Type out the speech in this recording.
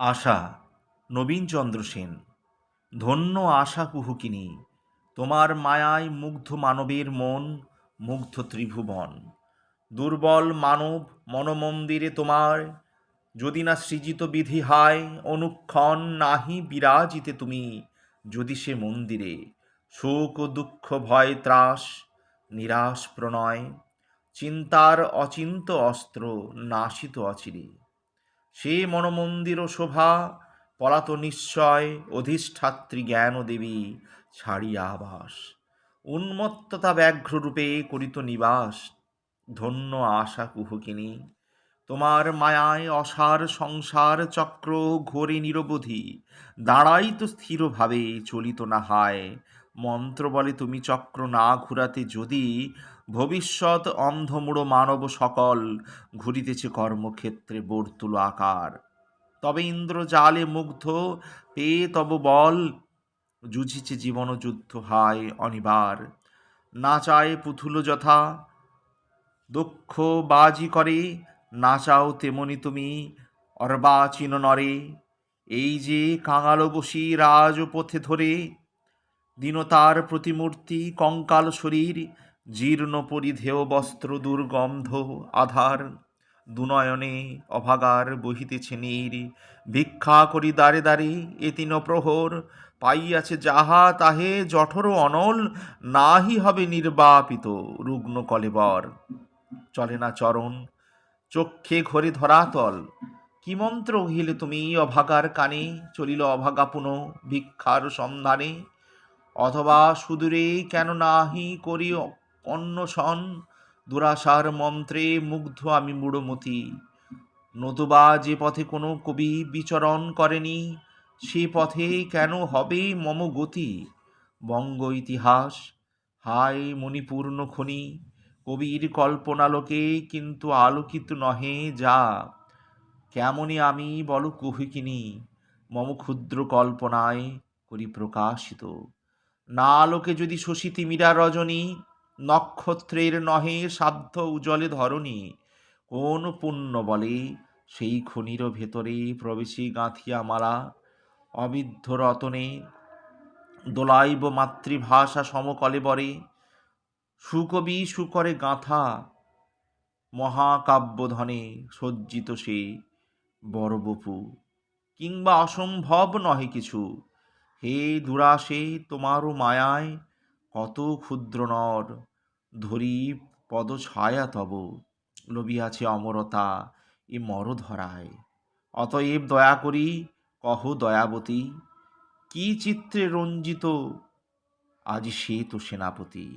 আশা নবীনচন্দ্র সেন। ধন্য আশা কুহুকিনী, তোমার মায়ায় মুগ্ধ মানবের মন, মুগ্ধ ত্রিভুবন। দুর্বল মানব মনমন্দিরে তোমার, যদি না সৃজিত বিধি হায়, অনুক্ষণ নাহি বিরাজিতে তুমি, যদি সে মন্দিরে শোক ও দুঃখ ভয় ত্রাস, নিরাশ প্রণয়, চিন্তার অচিন্ত অস্ত্র নাশিত অচিরে। সে মনমন্দির শোভা পলাত নিশ্চয়, অধিষ্ঠাত্রী জ্ঞান দেবী ছাড়িয়া আবাস। উন্মত্ততা ব্যাঘ্ররূপে করিত নিবাস, ধন্য আশা কুহকিনী তোমার মায়ায় অসার সংসার চক্র ঘোরে নিরবধি দাঁড়াই তো স্থিরভাবে, চলিত না হায় মন্ত্র বলে তুমি চক্র না ঘুরাতে যদি ভবিষ্যৎ অন্ধমূঢ় মানব সকল ঘুরিতেছে কর্মক্ষেত্রে বর্তুল আকার। তবে ইন্দ্র জালে মুগ্ধ পেয়ে তব বল জুঝিছে জীবন যুদ্ধ হায় অনিবার। না চায় পুথুল যথা দক্ষ বাজি করে, না চাও তেমনি তুমি অর্বাচীন নরে। এই যে কাঙাল বসি রাজপথে ধরে দীনতার প্রতিমূর্তি, কঙ্কাল শরীর, জীর্ণ পরিধেয় বস্ত্র দুর্গন্ধ, আধার, দুনয়নে অভাগার বহিতেছে নীর। ভিক্ষা করি দ্বারে দ্বারে এ তিন প্রহর, পাইয়াছে যাহা তাহে জঠর অনল, নাহি হবে নির্বাপিত রুগ্ন কলেবর। চলে না চরণ, চক্ষে ঘরে ধরাতল। কি মন্ত্র হিলে তুমি অভাগার কানে? চলিল অভাগা পুন ভিক্ষার সন্ধানে। অথবা সুদূরে কেন নাহি করি অন্বেষণ দুরাশার মন্ত্রে মুগ্ধ আমি মূঢ়মতি। নতুবা যে পথে কোনো কবি বিচরণ করেনি, সে পথে কেন হবে মম গতি? বঙ্গ ইতিহাস, হায় মণিপূর্ণ খনি, কবির কল্পনালোকে কিন্তু আলোকিত নহে যা। কেমনই আমি বল কুহিকিনী, মম ক্ষুদ্র কল্পনায় করি প্রকাশিত না আলোকে যদি শশী তিমিরা রজনী, নক্ষত্রের নহে সাধ্য উজলে ধরণী, কোন পুণ্য বলে সেই খনির ভেতরে প্রবেশী গাঁথিয়া মালা, অবিদ্ধ রতনে দোলাইব মাতৃভাষা সমকলে বরে, সুকবি সুকরে গাঁথা মহাকাব্যধনে সজ্জিত সে বড়বপু, কিংবা অসম্ভব নহে কিছু হে দুরাশে তোমারও মায়ায় কত ক্ষুদ্র নর, ধরি পদ ছায়া তব আছে অমরতা এ মরধরায়। অতএব দয়া করি, কহ দয়াবতী, কি চিত্রে রঞ্জিত, আজ সে তো সেনাপতি।